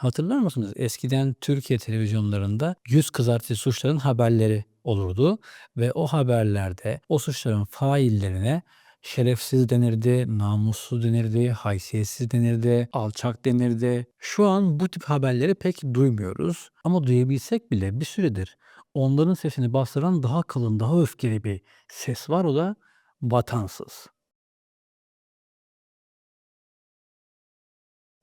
Hatırlar mısınız? Eskiden Türkiye televizyonlarında yüz kızartıcı suçların haberleri olurdu ve o haberlerde o suçların faillerine şerefsiz denirdi, namussuz denirdi, haysiyetsiz denirdi, alçak denirdi. Şu an bu tip haberleri pek duymuyoruz ama duyabilsek bile bir süredir onların sesini bastıran daha kalın, daha öfkeli bir ses var o da vatansız.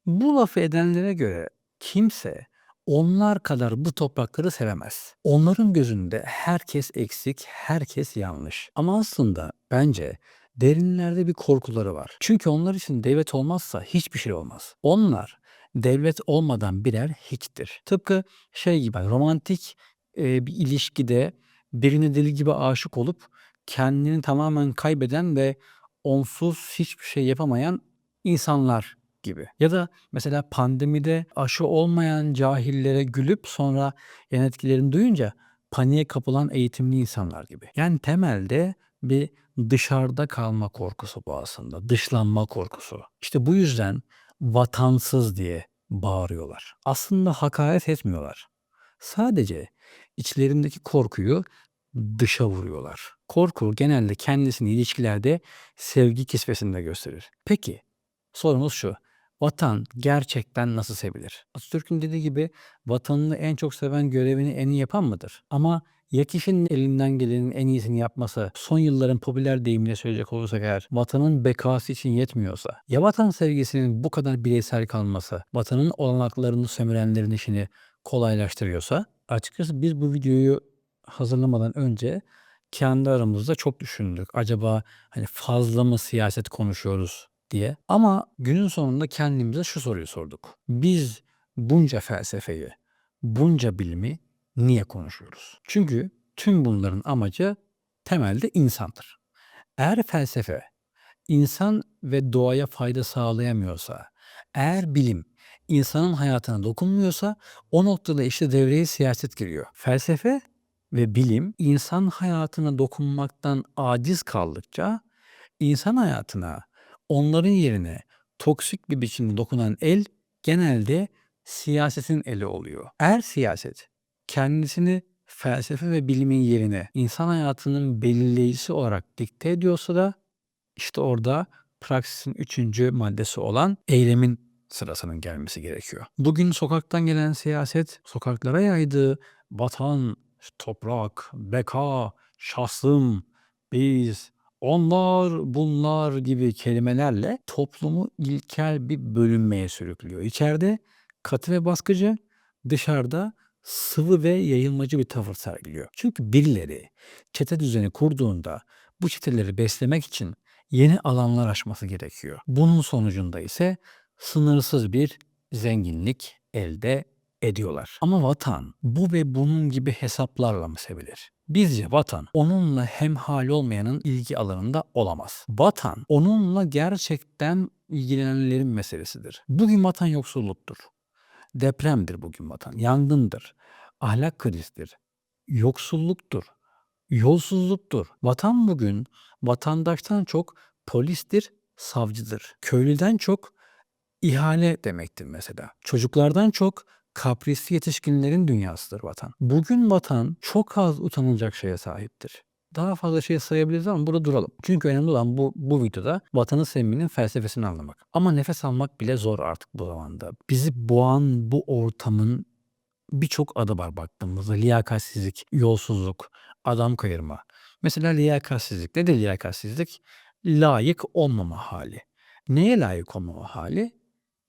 Bu lafı edenlere göre kimse onlar kadar bu toprakları sevemez. Onların gözünde herkes eksik, herkes yanlış. Ama aslında bence derinlerde bir korkuları var. Çünkü onlar için devlet olmazsa hiçbir şey olmaz. Onlar devlet olmadan birer hiçtir. Tıpkı şey gibi romantik e, bir ilişkide birine deli gibi aşık olup kendini tamamen kaybeden ve onsuz hiçbir şey yapamayan insanlar gibi. Ya da mesela pandemide aşı olmayan cahillere gülüp sonra yan etkilerini duyunca paniğe kapılan eğitimli insanlar gibi. Yani temelde bir dışarıda kalma korkusu bu aslında. Dışlanma korkusu. İşte bu yüzden vatansız diye bağırıyorlar. Aslında hakaret etmiyorlar. Sadece içlerindeki korkuyu dışa vuruyorlar. Korku genelde kendisini ilişkilerde sevgi kisvesinde gösterir. Peki sorumuz şu. Vatan gerçekten nasıl sevilir? Atatürk'ün dediği gibi vatanını en çok seven görevini en iyi yapan mıdır? Ama ya kişinin elinden gelenin en iyisini yapması son yılların popüler deyimiyle söyleyecek olursak eğer vatanın bekası için yetmiyorsa ya vatan sevgisinin bu kadar bireysel kalması vatanın olanaklarını sömürenlerin işini kolaylaştırıyorsa açıkçası biz bu videoyu hazırlamadan önce kendi aramızda çok düşündük. Acaba hani fazla mı siyaset konuşuyoruz diye. Ama günün sonunda kendimize şu soruyu sorduk. Biz bunca felsefeyi, bunca bilimi niye konuşuyoruz? Çünkü tüm bunların amacı temelde insandır. Eğer felsefe insan ve doğaya fayda sağlayamıyorsa, eğer bilim insanın hayatına dokunmuyorsa o noktada işte devreye siyaset giriyor. Felsefe ve bilim insan hayatına dokunmaktan aciz kaldıkça insan hayatına onların yerine toksik bir biçimde dokunan el genelde siyasetin eli oluyor. Eğer siyaset kendisini felsefe ve bilimin yerine insan hayatının belirleyicisi olarak dikte ediyorsa da işte orada praksisin üçüncü maddesi olan eylemin sırasının gelmesi gerekiyor. Bugün sokaktan gelen siyaset sokaklara yaydığı vatan, toprak, beka, şahsım, biz, onlar, bunlar gibi kelimelerle toplumu ilkel bir bölünmeye sürüklüyor. İçeride katı ve baskıcı, dışarıda sıvı ve yayılmacı bir tavır sergiliyor. Çünkü birileri çete düzeni kurduğunda bu çeteleri beslemek için yeni alanlar açması gerekiyor. Bunun sonucunda ise sınırsız bir zenginlik elde ediyorlar. Ama vatan bu ve bunun gibi hesaplarla mı sevilir? Bizce vatan onunla hemhal olmayanın ilgi alanında olamaz. Vatan onunla gerçekten ilgilenenlerin meselesidir. Bugün vatan yoksulluktur. Depremdir bugün vatan, yangındır, ahlak krizdir, yoksulluktur, yolsuzluktur. Vatan bugün vatandaştan çok polistir, savcıdır. Köylüden çok ihale demektir mesela. Çocuklardan çok kaprisli yetişkinlerin dünyasıdır vatan. Bugün vatan çok az utanılacak şeye sahiptir. Daha fazla şey sayabiliriz ama burada duralım. Çünkü önemli olan bu, bu videoda vatanı sevmenin felsefesini anlamak. Ama nefes almak bile zor artık bu zamanda. Bizi boğan bu ortamın birçok adı var baktığımızda. Liyakatsizlik, yolsuzluk, adam kayırma. Mesela liyakatsizlik. Nedir liyakatsizlik? Layık olmama hali. Neye layık olmama hali?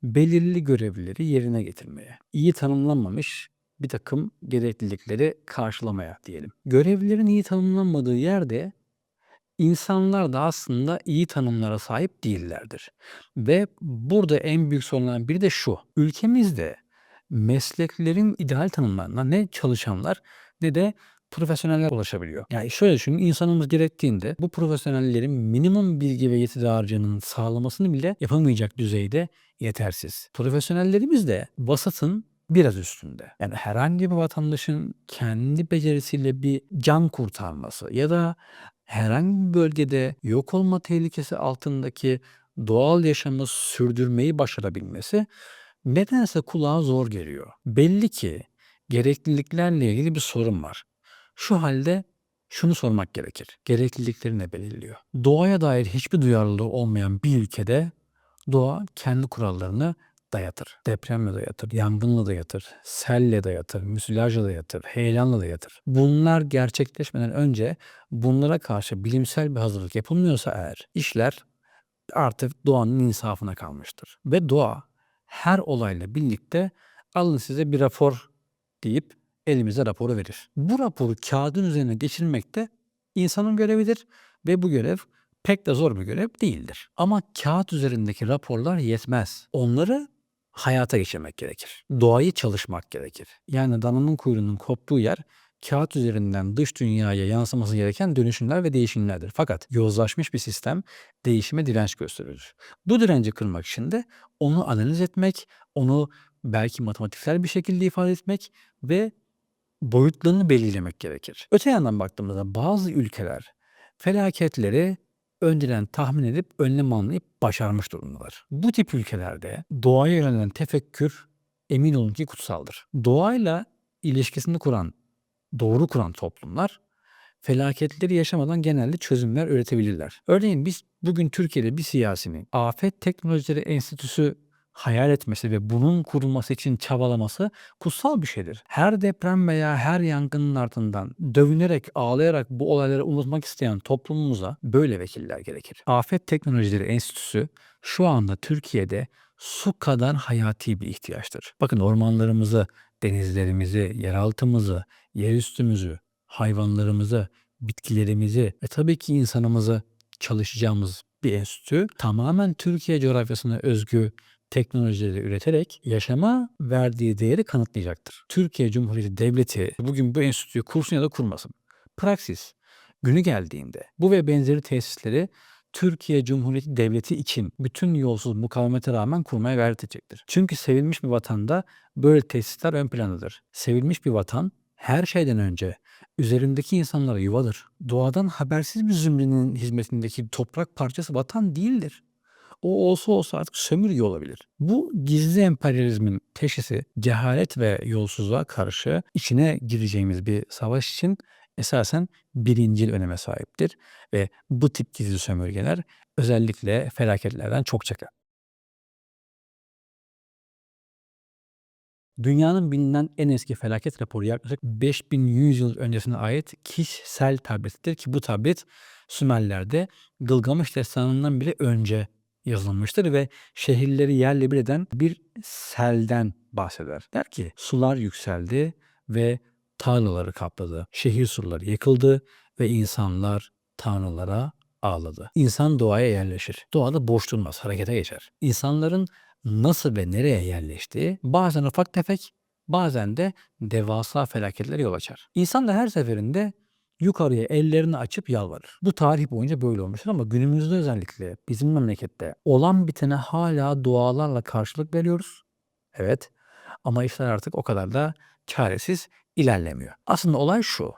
Belirli görevleri yerine getirmeye, iyi tanımlanmamış bir takım gereklilikleri karşılamaya diyelim. Görevlerin iyi tanımlanmadığı yerde insanlar da aslında iyi tanımlara sahip değillerdir. Ve burada en büyük sorunlardan biri de şu. Ülkemizde mesleklerin ideal tanımlarına ne çalışanlar ne de profesyoneller ulaşabiliyor. Yani şöyle düşünün insanımız gerektiğinde bu profesyonellerin minimum bilgi ve yeti dağarcığının sağlamasını bile yapamayacak düzeyde yetersiz. Profesyonellerimiz de vasatın biraz üstünde. Yani herhangi bir vatandaşın kendi becerisiyle bir can kurtarması ya da herhangi bir bölgede yok olma tehlikesi altındaki doğal yaşamı sürdürmeyi başarabilmesi nedense kulağa zor geliyor. Belli ki gerekliliklerle ilgili bir sorun var. Şu halde şunu sormak gerekir. Gereklilikleri ne belirliyor? Doğaya dair hiçbir duyarlılığı olmayan bir ülkede doğa kendi kurallarını dayatır. Depremle dayatır, yangınla dayatır, selle dayatır, müsilajla dayatır, heyelanla dayatır. Bunlar gerçekleşmeden önce bunlara karşı bilimsel bir hazırlık yapılmıyorsa eğer işler artık doğanın insafına kalmıştır. Ve doğa her olayla birlikte alın size bir rapor deyip elimize raporu verir. Bu raporu kağıdın üzerine geçirmek de insanın görevidir ve bu görev pek de zor bir görev değildir. Ama kağıt üzerindeki raporlar yetmez. Onları hayata geçirmek gerekir. Doğayı çalışmak gerekir. Yani dananın kuyruğunun koptuğu yer kağıt üzerinden dış dünyaya yansıması gereken dönüşümler ve değişimlerdir. Fakat yozlaşmış bir sistem değişime direnç gösterir. Bu direnci kırmak için de onu analiz etmek, onu belki matematiksel bir şekilde ifade etmek ve boyutlarını belirlemek gerekir. Öte yandan baktığımızda bazı ülkeler felaketleri önceden tahmin edip önlem almayıp başarmış durumdalar. Bu tip ülkelerde doğaya yönelen tefekkür emin olun ki kutsaldır. Doğayla ilişkisini kuran, doğru kuran toplumlar felaketleri yaşamadan genelde çözümler üretebilirler. Örneğin biz bugün Türkiye'de bir siyasinin Afet Teknolojileri Enstitüsü hayal etmesi ve bunun kurulması için çabalaması kutsal bir şeydir. Her deprem veya her yangının ardından dövünerek, ağlayarak bu olayları unutmak isteyen toplumumuza böyle vekiller gerekir. Afet Teknolojileri Enstitüsü şu anda Türkiye'de su kadar hayati bir ihtiyaçtır. Bakın ormanlarımızı, denizlerimizi, yeraltımızı, yerüstümüzü, hayvanlarımızı, bitkilerimizi ve tabii ki insanımızı çalışacağımız bir enstitü tamamen Türkiye coğrafyasına özgü teknolojileri üreterek yaşama verdiği değeri kanıtlayacaktır. Türkiye Cumhuriyeti Devleti bugün bu enstitüyü kursun ya da kurmasın. Praksis günü geldiğinde bu ve benzeri tesisleri Türkiye Cumhuriyeti Devleti için bütün yolsuz mukavemete rağmen kurmaya gayret edecektir. Çünkü sevilmiş bir vatanda böyle tesisler ön plandadır. Sevilmiş bir vatan her şeyden önce üzerindeki insanlara yuvadır. Doğadan habersiz bir zümrenin hizmetindeki toprak parçası vatan değildir. O olsa olsa artık sömürge olabilir. Bu gizli emperyalizmin teşhisi cehalet ve yolsuzluğa karşı içine gireceğimiz bir savaş için esasen birincil öneme sahiptir ve bu tip gizli sömürgeler özellikle felaketlerden çok çeker. Dünyanın bilinen en eski felaket raporu yaklaşık 5100 yıl öncesine ait kişsel tabletidir ki bu tablet Sümerler'de Gılgamış destanından bile önce yazılmıştır ve şehirleri yerle bir eden bir selden bahseder. Der ki sular yükseldi ve tarlaları kapladı. Şehir surları yıkıldı ve insanlar tanrılara ağladı. İnsan doğaya yerleşir. Doğada boş durmaz, harekete geçer. İnsanların nasıl ve nereye yerleştiği bazen ufak tefek, bazen de devasa felaketlere yol açar. İnsan da her seferinde yukarıya ellerini açıp yalvarır. Bu tarih boyunca böyle olmuştur ama günümüzde özellikle bizim memlekette olan bitene hala dualarla karşılık veriyoruz. Evet ama işler artık o kadar da çaresiz ilerlemiyor. Aslında olay şu.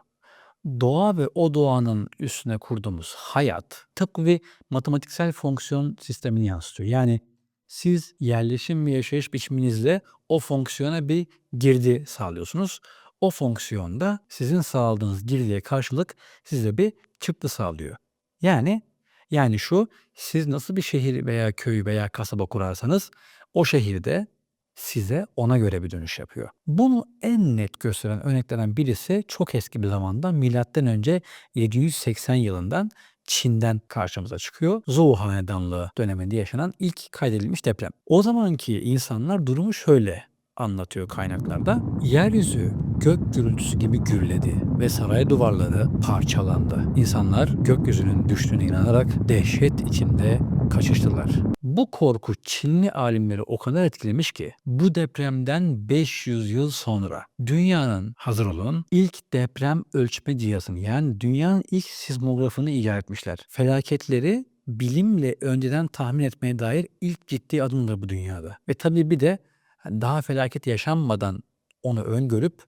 Doğa ve o doğanın üstüne kurduğumuz hayat tıpkı bir matematiksel fonksiyon sistemini yansıtıyor. Yani siz yerleşim ve yaşayış biçiminizle o fonksiyona bir girdi sağlıyorsunuz. O fonksiyonda sizin sağladığınız girdiye karşılık size bir çıktı sağlıyor. Yani yani şu siz nasıl bir şehir veya köy veya kasaba kurarsanız o şehirde size ona göre bir dönüş yapıyor. Bunu en net gösteren örneklerden birisi çok eski bir zamanda milattan önce 780 yılından Çin'den karşımıza çıkıyor. Zhou Hanedanlığı döneminde yaşanan ilk kaydedilmiş deprem. O zamanki insanlar durumu şöyle anlatıyor kaynaklarda. Yeryüzü gök gürültüsü gibi gürledi ve saray duvarları parçalandı. İnsanlar gökyüzünün düştüğüne inanarak dehşet içinde kaçıştılar. Bu korku Çinli alimleri o kadar etkilemiş ki bu depremden 500 yıl sonra dünyanın hazır olun ilk deprem ölçme cihazını yani dünyanın ilk sismografını icat etmişler. Felaketleri bilimle önceden tahmin etmeye dair ilk ciddi adımdır bu dünyada. Ve tabii bir de daha felaket yaşanmadan onu öngörüp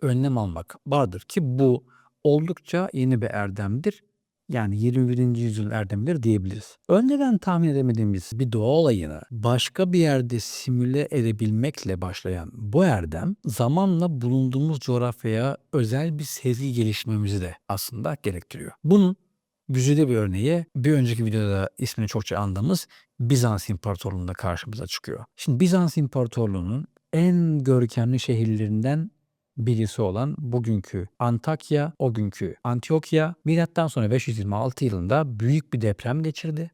önlem almak vardır ki bu oldukça yeni bir erdemdir. Yani 21. yüzyıl erdemidir diyebiliriz. Önceden tahmin edemediğimiz bir doğa olayını başka bir yerde simüle edebilmekle başlayan bu erdem zamanla bulunduğumuz coğrafyaya özel bir sezgi gelişmemizi de aslında gerektiriyor. Bunun güzide bir örneği bir önceki videoda ismini çokça andığımız Bizans İmparatorluğu'nda karşımıza çıkıyor. Şimdi Bizans İmparatorluğu'nun en görkemli şehirlerinden birisi olan bugünkü Antakya, o günkü Antiyokya milattan sonra 526 yılında büyük bir deprem geçirdi.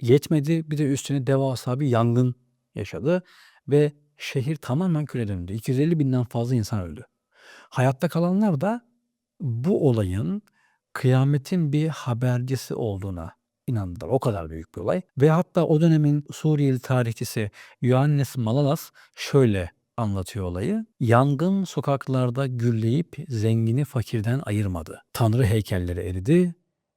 Yetmedi bir de üstüne devasa bir yangın yaşadı ve şehir tamamen küle döndü. 250 binden fazla insan öldü. Hayatta kalanlar da bu olayın kıyametin bir habercisi olduğuna inandılar. O kadar büyük bir olay. Ve hatta o dönemin Suriyeli tarihçisi Ioannis Malalas şöyle anlatıyor olayı. Yangın sokaklarda gürleyip zengini fakirden ayırmadı. Tanrı heykelleri eridi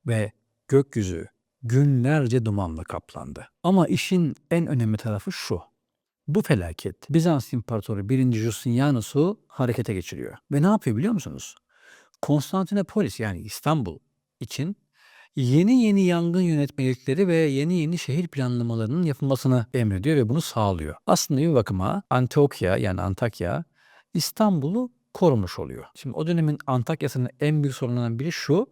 ve gökyüzü günlerce dumanla kaplandı. Ama işin en önemli tarafı şu. Bu felaket Bizans İmparatoru 1. Justinianus'u harekete geçiriyor. Ve ne yapıyor biliyor musunuz? Konstantinopolis yani İstanbul için yeni yeni yangın yönetmelikleri ve yeni yeni şehir planlamalarının yapılmasını emrediyor ve bunu sağlıyor. Aslında bir bakıma Antiochia yani Antakya İstanbul'u korumuş oluyor. Şimdi o dönemin Antakya'sının en büyük sorunlarından biri şu.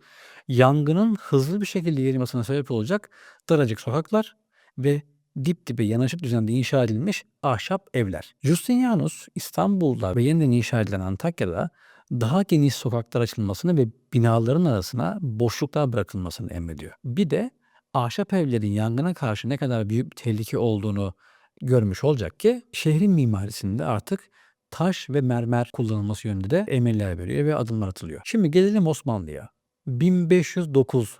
Yangının hızlı bir şekilde yayılmasına sebep olacak daracık sokaklar ve dip dibe yanaşık düzende inşa edilmiş ahşap evler. Justinianus İstanbul'da ve yeniden inşa edilen Antakya'da daha geniş sokaklar açılmasını ve binaların arasına boşluklar bırakılmasını emrediyor. Bir de ahşap evlerin yangına karşı ne kadar büyük bir tehlike olduğunu görmüş olacak ki şehrin mimarisinde artık taş ve mermer kullanılması yönünde de emirler veriyor ve adımlar atılıyor. Şimdi gelelim Osmanlı'ya. 1509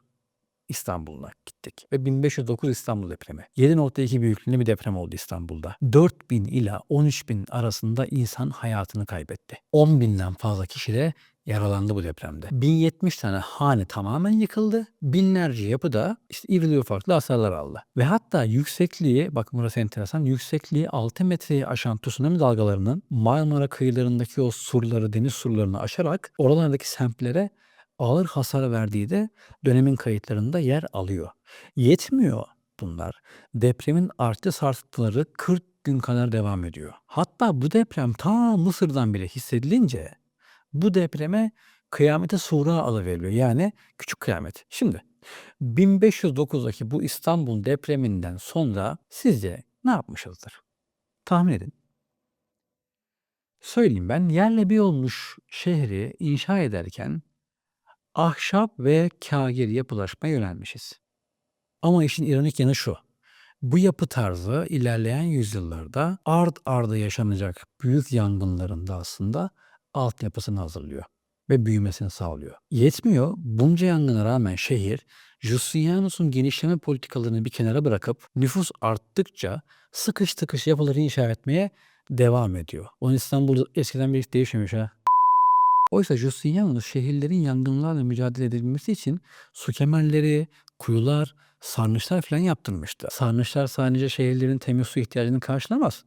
İstanbul'una gittik ve 1509 İstanbul depremi. 7.2 büyüklüğünde bir deprem oldu İstanbul'da. 4000 ila 13000 arasında insan hayatını kaybetti. 10 binden fazla kişi de yaralandı bu depremde. 1070 tane hane tamamen yıkıldı. Binlerce yapı da işte irili ufaklı hasarlar aldı. Ve hatta yüksekliği, bak burası enteresan, yüksekliği 6 metreyi aşan tsunami dalgalarının Marmara kıyılarındaki o surları, deniz surlarını aşarak oralardaki semtlere ağır hasar verdiği de dönemin kayıtlarında yer alıyor. Yetmiyor bunlar. Depremin artçı sarsıntıları 40 gün kadar devam ediyor. Hatta bu deprem ta Mısır'dan bile hissedilince bu depreme kıyamete sura adı veriliyor. Yani küçük kıyamet. Şimdi 1509'daki bu İstanbul depreminden sonra sizce ne yapmışızdır? Tahmin edin. Söyleyeyim ben yerle bir olmuş şehri inşa ederken ahşap ve kâgir yapılaşmaya yönelmişiz. Ama işin ironik yanı şu. Bu yapı tarzı ilerleyen yüzyıllarda ard arda yaşanacak büyük yangınların da aslında altyapısını hazırlıyor ve büyümesini sağlıyor. Yetmiyor, bunca yangına rağmen şehir Justinianus'un genişleme politikalarını bir kenara bırakıp nüfus arttıkça sıkış tıkış yapıları inşa etmeye devam ediyor. Onun İstanbul eskiden bir hiç değişmemiş ha. Oysa Justinianus şehirlerin yangınlarla mücadele edilmesi için su kemerleri, kuyular, sarnıçlar falan yaptırmıştı. Sarnıçlar sadece şehirlerin temiz su ihtiyacını karşılamaz.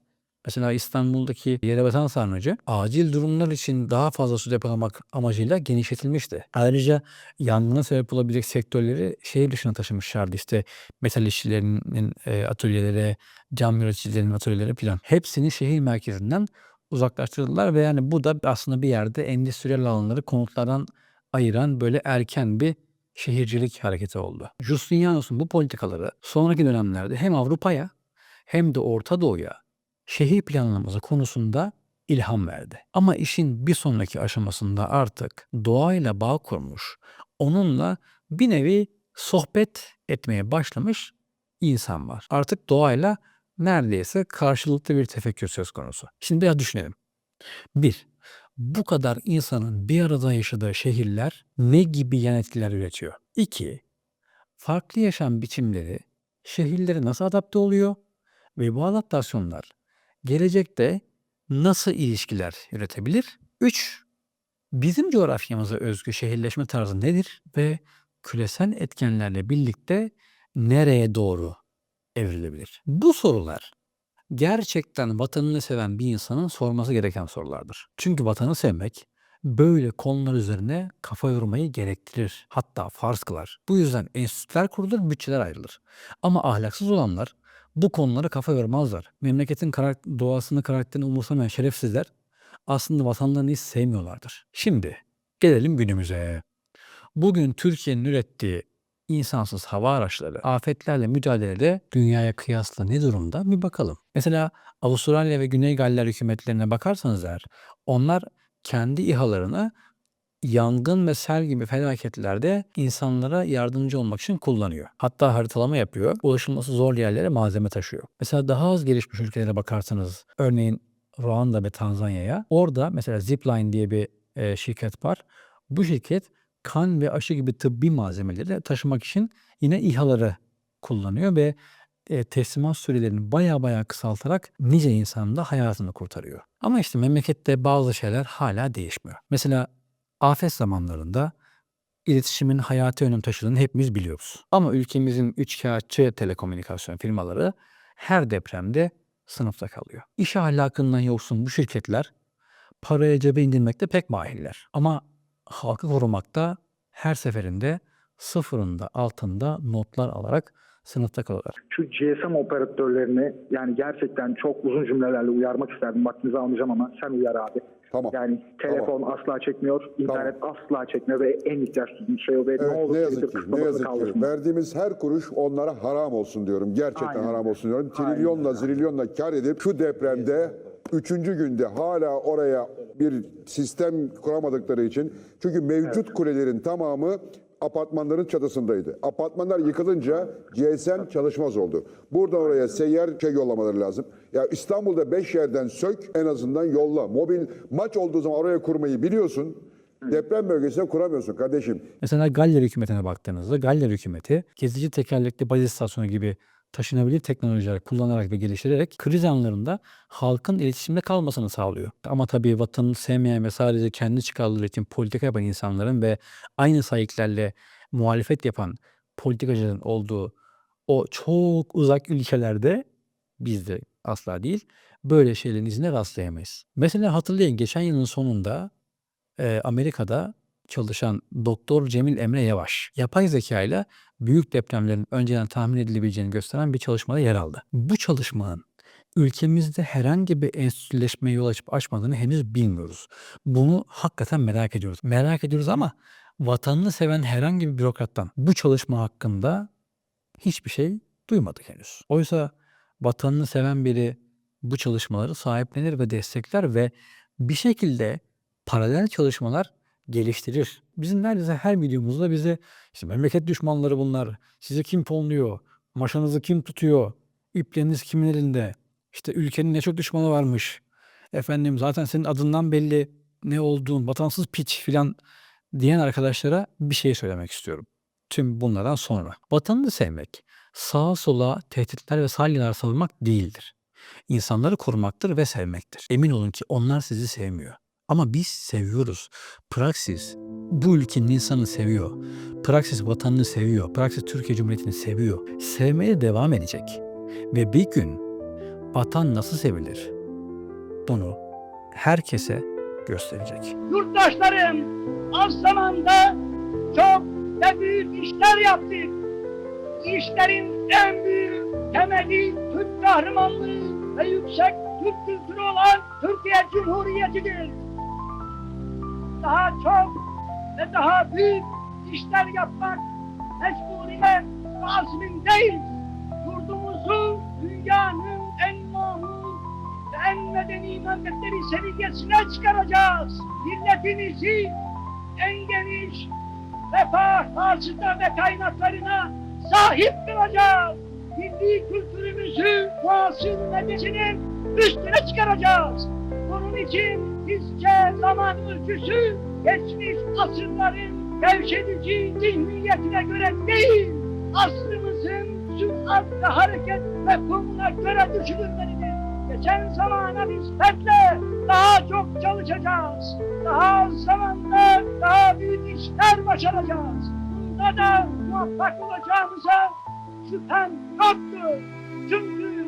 Mesela İstanbul'daki Yerebatan Sarnıcı acil durumlar için daha fazla su depolamak amacıyla genişletilmişti. Ayrıca yangına sebep olabilecek sektörleri şehir dışına taşımışlardı. İşte metal işçilerinin e, atölyeleri, cam üreticilerinin atölyeleri falan. Hepsini şehir merkezinden uzaklaştırdılar ve yani bu da aslında bir yerde endüstriyel alanları konutlardan ayıran böyle erken bir şehircilik hareketi oldu. Justinianus'un bu politikaları sonraki dönemlerde hem Avrupa'ya hem de Orta Doğu'ya şehir planlaması konusunda ilham verdi. Ama işin bir sonraki aşamasında artık doğayla bağ kurmuş, onunla bir nevi sohbet etmeye başlamış insan var. Artık doğayla neredeyse karşılıklı bir tefekkür söz konusu. Şimdi biraz düşünelim. Bir, bu kadar insanın bir arada yaşadığı şehirler ne gibi yan etkiler üretiyor? İki, farklı yaşam biçimleri şehirlere nasıl adapte oluyor ve bu adaptasyonlar gelecekte nasıl ilişkiler üretebilir? Üç, bizim coğrafyamıza özgü şehirleşme tarzı nedir ve küresel etkenlerle birlikte nereye doğru evrilebilir? Bu sorular gerçekten vatanını seven bir insanın sorması gereken sorulardır. Çünkü vatanı sevmek böyle konular üzerine kafa yormayı gerektirir. Hatta farz kılar. Bu yüzden enstitüler kurulur, bütçeler ayrılır. Ama ahlaksız olanlar bu konulara kafa yormazlar. Memleketin karak- doğasını, karakterini umursamayan şerefsizler aslında vatanlarını hiç sevmiyorlardır. Şimdi gelelim günümüze. Bugün Türkiye'nin ürettiği insansız hava araçları afetlerle mücadelede dünyaya kıyasla ne durumda bir bakalım. Mesela Avustralya ve Güney Galler hükümetlerine bakarsanız eğer onlar kendi İHA'larını yangın ve sel gibi felaketlerde insanlara yardımcı olmak için kullanıyor. Hatta haritalama yapıyor. Ulaşılması zor yerlere malzeme taşıyor. Mesela daha az gelişmiş ülkelere bakarsanız örneğin Ruanda ve Tanzanya'ya orada mesela Zipline diye bir e, şirket var. Bu şirket kan ve aşı gibi tıbbi malzemeleri taşımak için yine İHA'ları kullanıyor ve e, teslimat sürelerini baya baya kısaltarak nice insanın da hayatını kurtarıyor. Ama işte memlekette bazı şeyler hala değişmiyor. Mesela afet zamanlarında iletişimin hayati önem taşıdığını hepimiz biliyoruz. Ama ülkemizin üçkağıtçı telekomünikasyon firmaları her depremde sınıfta kalıyor. İş ahlakından yoksun bu şirketler paraya cebe indirmekte pek mahirler. Ama halkı korumakta her seferinde sıfırında altında notlar alarak sınıfta kalıyorlar. şu GSM operatörlerini yani gerçekten çok uzun cümlelerle uyarmak isterdim. Vaktinizi almayacağım ama sen uyar abi. Tamam. Yani telefon asla çekmiyor, internet asla çekmiyor ve en ihtiyaç duyduğum şey o ve ne Evet, olur ne yazık ki, ne yazık ki. Verdiğimiz her kuruş onlara haram olsun diyorum. Gerçekten Aynen. haram olsun diyorum. Aynen. Trilyonla, zrilyonla kar edip şu depremde üçüncü günde hala oraya bir sistem kuramadıkları için çünkü mevcut kulelerin tamamı apartmanların çatısındaydı. Apartmanlar yıkılınca GSM çalışmaz oldu. Buradan oraya seyyar şey yollamaları lazım. Ya İstanbul'da 5 yerden sök en azından yolla. Mobil maç olduğu zaman oraya kurmayı biliyorsun. Deprem bölgesine kuramıyorsun kardeşim. Mesela Galler hükümetine baktığınızda Galler hükümeti gezici tekerlekli baz istasyonu gibi taşınabilir teknolojiler kullanarak ve geliştirerek kriz anlarında halkın iletişimde kalmasını sağlıyor. Ama tabii vatanını sevmeyen ve sadece kendi çıkarları için politika yapan insanların ve aynı sahiplerle muhalefet yapan politikacıların olduğu o çok uzak ülkelerde bizde asla değil böyle şeylerin izine rastlayamayız. Mesela hatırlayın geçen yılın sonunda e, Amerika'da çalışan Doktor Cemil Emre Yavaş yapay zeka ile büyük depremlerin önceden tahmin edilebileceğini gösteren bir çalışmada yer aldı. Bu çalışmanın ülkemizde herhangi bir enstitüleşmeye yol açıp açmadığını henüz bilmiyoruz. Bunu hakikaten merak ediyoruz. Merak ediyoruz ama vatanını seven herhangi bir bürokrattan bu çalışma hakkında hiçbir şey duymadık henüz. Oysa vatanını seven biri bu çalışmaları sahiplenir ve destekler ve bir şekilde paralel çalışmalar geliştirir. Bizim neredeyse her videomuzda bize işte memleket düşmanları bunlar, sizi kim fonluyor, maşanızı kim tutuyor, ipleriniz kimin elinde, işte ülkenin ne çok düşmanı varmış, efendim zaten senin adından belli ne olduğun, vatansız piç filan diyen arkadaşlara bir şey söylemek istiyorum. Tüm bunlardan sonra. Vatanını sevmek, sağa sola tehditler ve salyalar savurmak değildir. İnsanları korumaktır ve sevmektir. Emin olun ki onlar sizi sevmiyor. Ama biz seviyoruz. Praksis bu ülkenin insanı seviyor. Praksis vatanını seviyor. Praksis Türkiye Cumhuriyeti'ni seviyor. Sevmeye devam edecek. Ve bir gün vatan nasıl sevilir? Bunu herkese gösterecek. yurttaşlarım az zamanda çok ve büyük işler yaptık. İşlerin en büyük temeli Türk kahramanlığı ve yüksek Türk kültürü olan Türkiye Cumhuriyeti'dir. Daha çok ve daha büyük işler yapmak mecburiyet ve azmindeyiz. Yurdumuzu dünyanın en mamur ve en medeni memleketleri seviyesine çıkaracağız. Milletimizi en geniş refah hasıta ve kaynaklarına sahip kılacağız. Milli kültürümüzü muasır medeniyetinin üstüne çıkaracağız. Bunun için bizce zaman ölçüsü geçmiş asırların gevşedici zihniyetine göre değil, asrımızın süratle hareket mefhumuna göre düşünülmelidir. Geçen zamana nispetle daha çok çalışacağız. Daha az zamanda daha büyük işler başaracağız. Bunda da muvaffak olacağımıza şüphem yoktur. Çünkü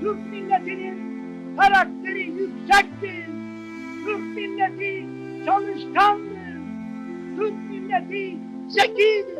Türk milletinin karakteri yüksek Türk milleti çalışkandır. Türk milleti zekidir.